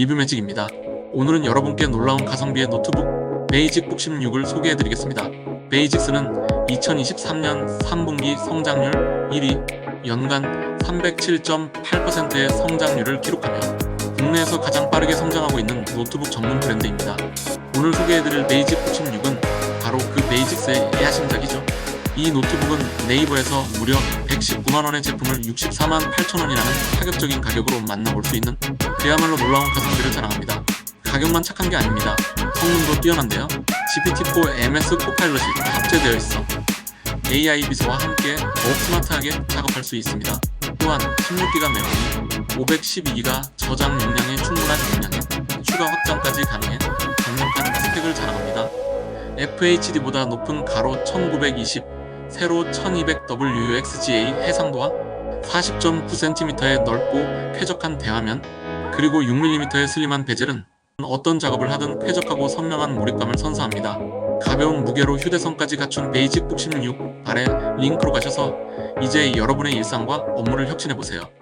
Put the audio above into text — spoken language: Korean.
리뷰 매직입니다. 오늘은 여러분께 놀라운 가성비의 노트북 베이직북 16을 소개해드리겠습니다. 베이직스는 2023년 3분기 성장률 1위, 연간 307.8%의 성장률을 기록하며 국내에서 가장 빠르게 성장하고 있는 노트북 전문 브랜드입니다. 오늘 소개해드릴 베이직북 16은 바로 그 베이직스의 야심작이죠. 이 노트북은 네이버에서 무려 119만원의 제품을 64만 8천원이라는 파격적인 가격으로 만나볼 수 있는 그야말로 놀라운 가성비를 자랑합니다. 가격만 착한 게 아닙니다. 성능도 뛰어난데요. GPT-4 MS 코파일럿이 탑재되어 있어 AI 비서와 함께 더욱 스마트하게 작업할 수 있습니다. 또한 16기가 메모리, 512기가 저장 용량에 충분한 용량에 추가 확장까지 가능해 강력한 스펙을 자랑합니다. FHD보다 높은 가로 1920, 세로 1200WXGA 해상도와 40.9cm의 넓고 쾌적한 대화면, 그리고 6mm의 슬림한 베젤은 어떤 작업을 하든 쾌적하고 선명한 몰입감을 선사합니다. 가벼운 무게로 휴대성까지 갖춘 베이직북 16 아래 링크로 가셔서 이제 여러분의 일상과 업무를 혁신해보세요.